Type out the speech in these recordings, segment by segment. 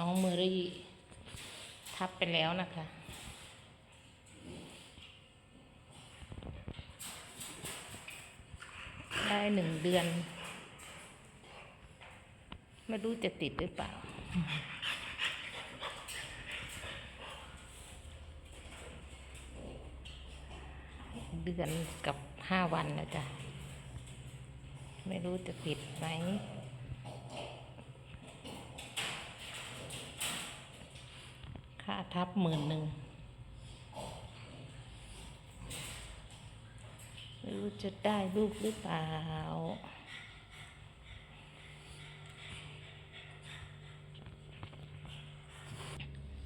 น้องเมอรี่ ทับไปแล้วนะคะได้หนึ่งเดือน ไม่รู้จะติดหรือเปล่า เดือนกับห้าวันแล้วจ้ะ ไม่รู้จะติดไหม ค่าทับหมื่นหนึ่งไม่รู้จะได้ลูกหรือเปล่า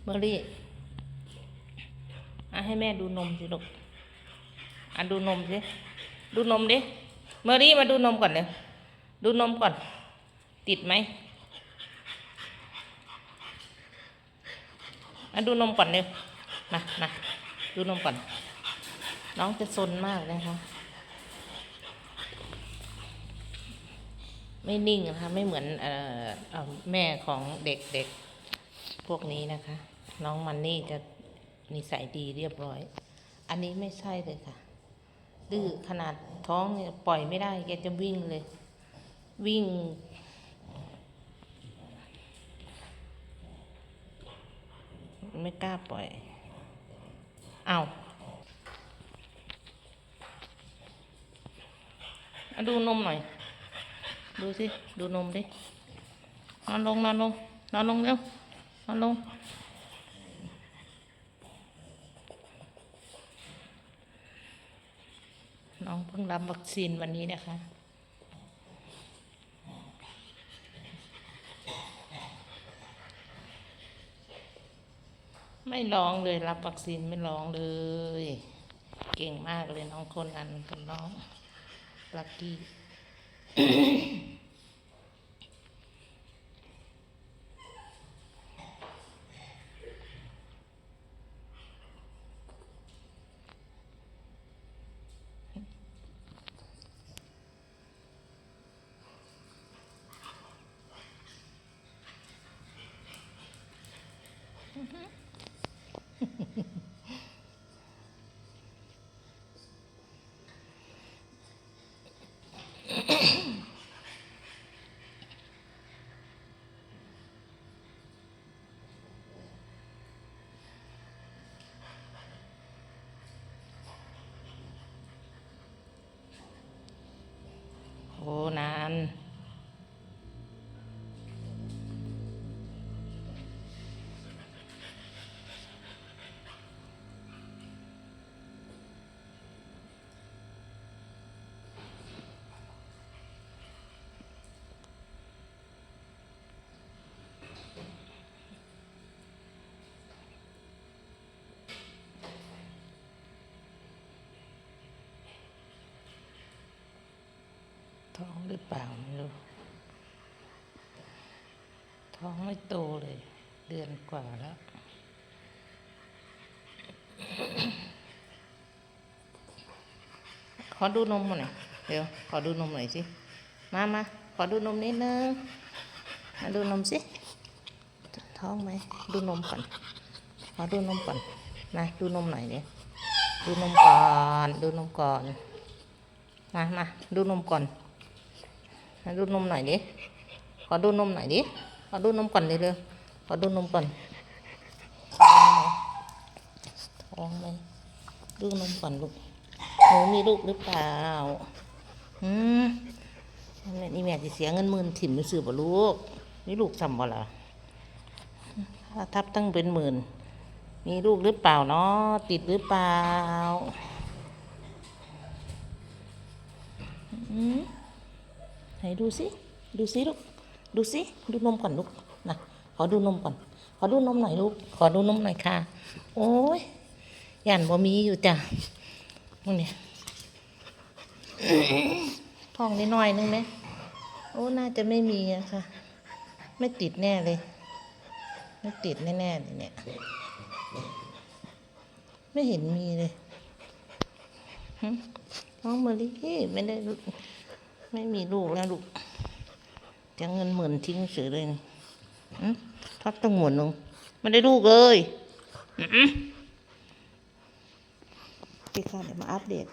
เบอร์รี่อะให้แม่ดูนมสิลูกอะดูนมสิ ดูนมดิ เมอรี่มาดูนมก่อนเลย ดูนมก่อน ติดไหม มาดูนมก่อนเร็วมามาดูนมก่อน น้องจะซนมากนะคะไม่นิ่งนะคะไม่เหมือนเอ่อเอ่อแม่ของเด็กเด็กพวกนี้นะคะ น้องมันนี่จะนิสัยดีเรียบร้อย อันนี้ไม่ใช่เลยค่ะดื้อขนาดท้องเนี่ยปล่อยไม่ได้แกจะวิ่งเลย วิ่ง ไม่กล้าปล่อยเอาเอาดูนมหน่อย ดูสิ ดูนมดิ นอนลง นอนลง นอนลงเร็ว นอนลง น้องเพิ่งรับวัคซีนวันนี้นะคะ ไม่ร้องเลยรับวัคซีนไม่ร้องเลย เก่งมากเลยน้องคนนั้นกับน้องลักกี้ โอ้นาน ท้องหรือเปล่าไม่รู้ ท้องไม่โตเลย เดือนกว่าแล้ว ขอดูนมหน่อยเดี๋ยว ขอดูนมหน่อยสิ มามาขอดูนมนิดนึง มาดูนมสิ ท้องไหม ดูนมก่อน ขอดูนมก่อน นะดูนมหน่อยเนี่ยดูนมก่อน ดูนมก่อน มามาดูนมก่อน ดูนมหน่อยดิ ขอดูนมหน่อยดิ ขอดูนมก่อนเลยเร็วขอดูนมก่อนท้องไหมดูนมก่อนลูกหนูมีลูกหรือเปล่า อืมแม่นี่แม่จะเสียเงินหมื่นถิ่มไปซื้อบ่ลูกมีลูกซ้ำบ่ล่ะถ้าทับตั้งเป็นหมื่น มีลูกหรือเปล่าเนาะติดหรือเปล่า อืม ไหนดูสิดูสิลูกดูสิดูนมก่อนลูกนะขอดูนมก่อน ขอดูนมหน่อยลูกขอดูนมหน่อยค่ะ โอ้ยยันบ่มีอยู่จ้ะมึงเนี่ยท้องนิดหน่อยนึงไหมโอ้น่าจะไม่มีอะค่ะ ไม่ติดแน่เลย ไม่ติดแน่ๆเลยเนี่ย ไม่เห็นมีเลยหึน้องเมอรี่ไม่ได้ลู ไม่มีลูกแล้วลูกจะเงินหมื่นทิ้งเสือเลยอืมทับตั้งหมุนลงไม่ได้ลูกเลยอืมพี่ค่ะเดี๋ยวมาอัปเดต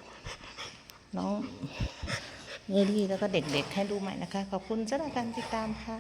น้องเอรี่แล้วก็เด็กๆให้ดูใหม่นะคะ ขอบคุณสำหรับการติดตามค่ะ